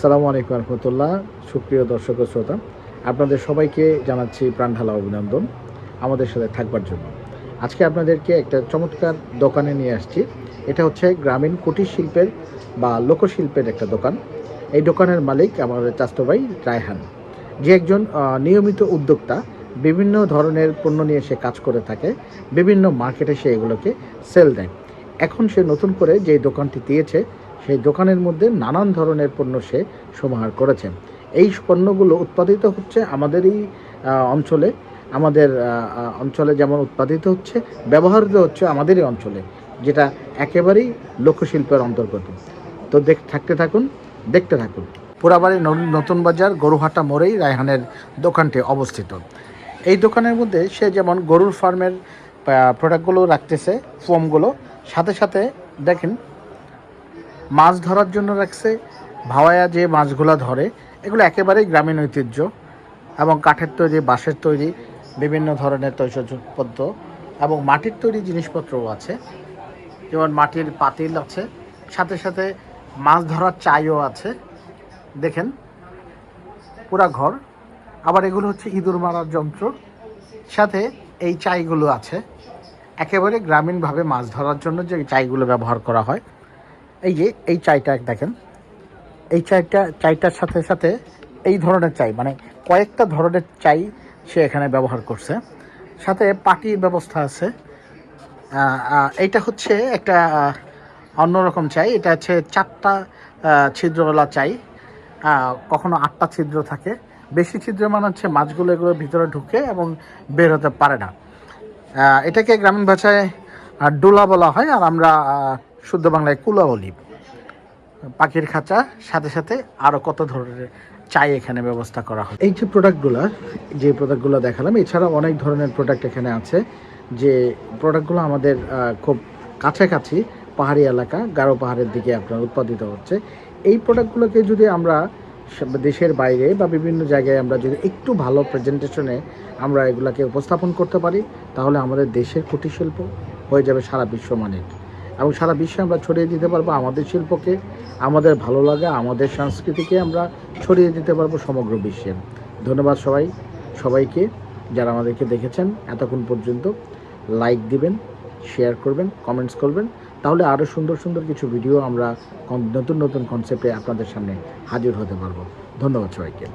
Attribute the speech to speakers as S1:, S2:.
S1: আসসালামু আলাইকুম রহমতুল্লাহ। সুপ্রিয় দর্শক ও শ্রোতা, আপনাদের সবাইকে জানাচ্ছি প্রাণঢালা অভিনন্দন আমাদের সাথে থাকবার জন্য। আজকে আপনাদেরকে একটা চমৎকার দোকানে নিয়ে আসছি। এটা হচ্ছে গ্রামীণ কুটির শিল্পের বা লোকশিল্পের একটা দোকান। এই দোকানের মালিক আমাদের চাস্তো ভাই রায়হান। যে একজন নিয়মিত উদ্যোক্তা, বিভিন্ন ধরনের পণ্য নিয়ে সে কাজ করে থাকে, বিভিন্ন মার্কেটে সে এগুলোকে সেল দেয়। এখন সে নতুন করে যে দোকানটি দিয়েছে সেই দোকানের মধ্যে নানান ধরনের পণ্য সে সমাহার করেছে। এই পণ্যগুলো উৎপাদিত হচ্ছে আমাদের এই অঞ্চলে। আমাদের অঞ্চলে যেমন উৎপাদিত হচ্ছে, ব্যবহৃত হচ্ছে আমাদের এই অঞ্চলে, যেটা একেবারেই লোকশিল্পের অন্তর্গত। তো দেখ, থাকতে থাকুন, দেখতে থাকুন। পুরাবাড়ি ন- নতুন বাজার, গরুহাটা মোড়েই রায়হানের দোকানটি অবস্থিত। এই দোকানের মধ্যে সে যেমন গরুর ফার্মের প্রোডাক্টগুলো রাখতেছে ফোমগুলো সাথে সাথে দেখেন মাছ ধরার জন্য রাখছে। ভাওয়ায়া যে মাছগুলো ধরে, এগুলো একেবারেই গ্রামীণ ঐতিহ্য এবং কাঠের তৈরি, বাঁশের তৈরি, বিভিন্ন ধরনের তৈজপদ্য এবং মাটির তৈরি জিনিসপত্রও আছে। যেমন মাটির পাতিল আছে, সাথে সাথে মাছ ধরার চাইও আছে। দেখেন, পুরা ঘর। আবার এগুলো হচ্ছে ইঁদুর মারার যন্ত্র। সাথে এই চাইগুলো আছে। একেবারে গ্রামীণভাবে মাছ ধরার জন্য যে চাইগুলো ব্যবহার করা হয়। এই যে, এই চাইটা দেখেন। এই চাইটা, চাইটার সাথে সাথে এই ধরনের চাই মানে কয়েকটা ধরনের চাই সে এখানে ব্যবহার করছে। সাথে পাটির ব্যবস্থা আছে। এইটা হচ্ছে একটা অন্যরকম চাই। এটা হচ্ছে চারটা ছিদ্রওয়ালা চাই। কখনো আটটা ছিদ্র থাকে। বেশি ছিদ্র মানে হচ্ছে মাছগুলো এগুলোর ভিতরে ঢুকে এবং বের হতে পারে না। এটাকে গ্রামীণ ভাষায় ডোলা বলা হয়। আর আমরা শুদ্ধ বাংলায় কুলা বলি পাখির খাঁচা, সাথে সাথে আরও কত ধরনের চাই এখানে ব্যবস্থা করা হয়। এই যে প্রোডাক্টগুলো যে প্রোডাক্টগুলো দেখালাম এছাড়া অনেক ধরনের প্রোডাক্ট এখানে আছে, যে প্রোডাক্টগুলো আমাদের খুব কাছাকাছি পাহাড়ি এলাকা, গারো পাহাড়ের দিকে আপনার উৎপাদিত হচ্ছে। এই প্রোডাক্টগুলোকে যদি আমরা দেশের বাইরে বা বিভিন্ন জায়গায় আমরা যদি একটু ভালো প্রেজেন্টেশনে আমরা এগুলাকে উপস্থাপন করতে পারি, তাহলে আমাদের দেশের কুটির শিল্প হয়ে যাবে সারা বিশ্বমানের। এবং সারা বিশ্বে আমরা ছড়িয়ে দিতে পারব আমাদের শিল্পকে, আমাদের ভালো লাগা, আমাদের সংস্কৃতিকে আমরা ছড়িয়ে দিতে পারব সমগ্র বিশ্বে। ধন্যবাদ সবাই, সবাইকে যারা আমাদেরকে দেখেছেন এতক্ষণ পর্যন্ত। লাইক দিবেন শেয়ার করবেন কমেন্টস করবেন। তাহলে আরও সুন্দর সুন্দর কিছু ভিডিও আমরা নতুন নতুন কনসেপ্টে আপনাদের সামনে হাজির হতে পারব। ধন্যবাদ সবাইকে।